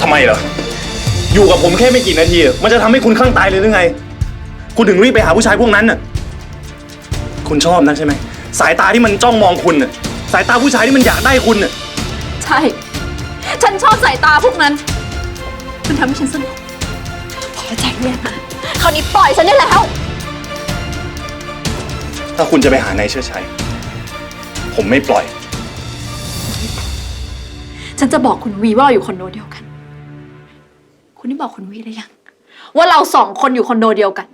ทำไมเหรอ อยู่กับผมแค่ไม่กี่นาทีอะมันจะทำให้คุณข้างตายเลยหรือไง คุณถึงรีบไปหาผู้ชายพวกนั้นน่ะ คุณชอบนักใช่ไหม สายตาที่มันจ้องมองคุณน่ะ สายตาผู้ชายที่มันอยากได้คุณน่ะ ใช่ ฉันชอบสายตาพวกนั้นมันทำให้ฉันสนุกพอใจเนี่ยนะคราวนี้ปล่อยฉันได้แล้ว ถ้าคุณจะไปหานายเชิดชัย ผมไม่ปล่อย ฉันจะบอกคุณวีว่าเราอยู่คอนโดเดียวกัน คุณได้บอกคุณวีได้ยัง ว่าเราสองคนอยู่คอนโดเดียวกัน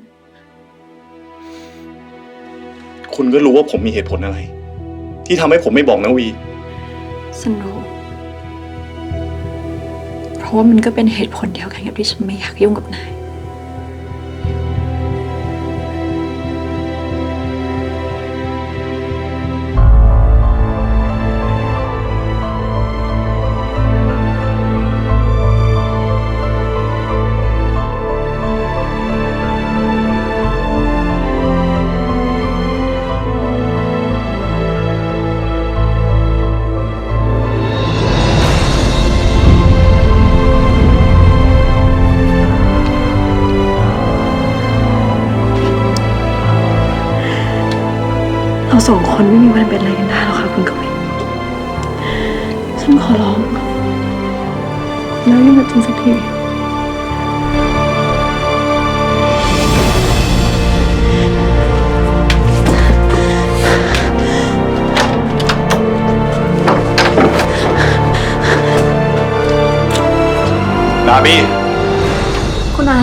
คุณก็รู้ว่าผมมีเหตุผลอะไร ที่ทำให้ผมไม่บอกนะวี ฉันรู้ เพราะว่ามันก็เป็นเหตุผลเดียวกันกับที่ฉันไม่อยากยุ่งกับนาย เราสองคนไม่มีวันเป็นอะไรกันได้หรอกค่ะคุณกวินฉันขอร้องแล้วยุ่งกับฉันสักทีนาบีคุณอา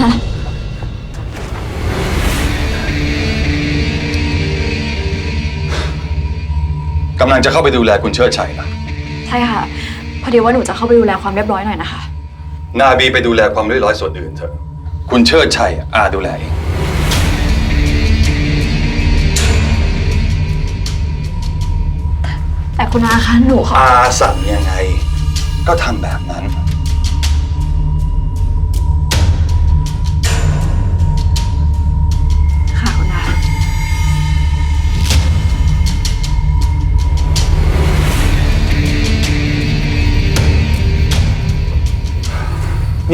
ำลังจะเข้าไปดูแลคุณเชิดชัยนะ ใช่ค่ะ พอดีว่าหนูจะเข้าไปดูแลความเรียบร้อยหน่อยนะคะ นาบีไปดูแลความเรียบร้อยส่วนอื่นเถอะ คุณเชิดชัยอาดูแลเอง แต่คุณอาคะหนูขออาสั่งยังไง ก็ทำแบบนั้น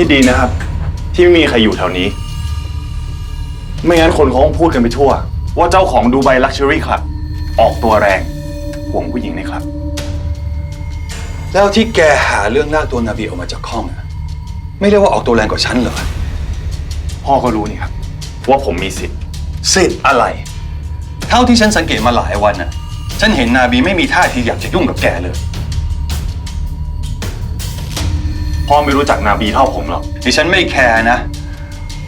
นี่ดีนะครับ ที่ไม่มีใครอยู่แถวนี้ ไม่งั้นคนเขาคงพูดกันไปทั่ว ว่าเจ้าของดูไบลักชัวรี่คลับ ออกตัวแรงห่วงผู้หญิงในคลับ แล้วที่แกหาเรื่องลากตัวนาบีออกมาจากห้องอะไม่เรียกว่าออกตัวแรงกว่าฉันเหรอพ่อก็รู้นี่ครับ ว่าผมมีสิทธิ์สิทธิ์อะไร เท่าที่ฉันสังเกตมาหลายวันน่ะ ฉันเห็นนาบีไม่มีท่าทีอยากจะยุ่งกับแกเลย พ่อไม่รู้จักนาบีเท่าผมหรอก ดิฉันไม่แคร์นะ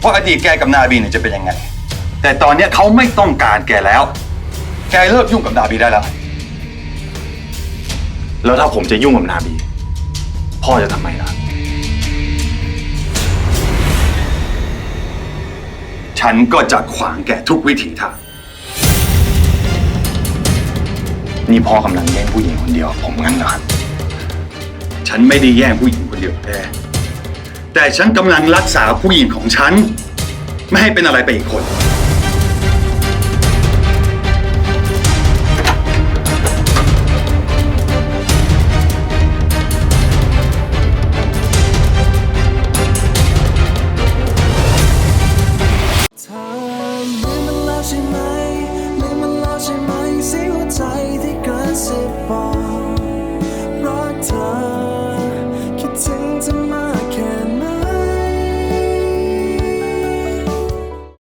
ว่าอดีตแกกับนาบีเนี่ยจะเป็นยังไง แต่ตอนเนี้ยเขาไม่ต้องการแกแล้ว แกเลิกยุ่งกับนาบีได้แล้ว แล้วถ้าผมจะยุ่งกับนาบี พ่อจะทำไมล่ะ ฉันก็จะขวางแกทุกวิถีทาง นี่พ่อกำลังแย่งผู้หญิงคนเดียวกับผมงั้นเหรอครับ ฉันไม่ได้แย่งผู้หญิงคนเดียวแกแต่ฉันกำลังรักษาผู้หญิงของฉัน ไม่ให้เป็นอะไรไปอีกคนใจที่เกินสิบปอ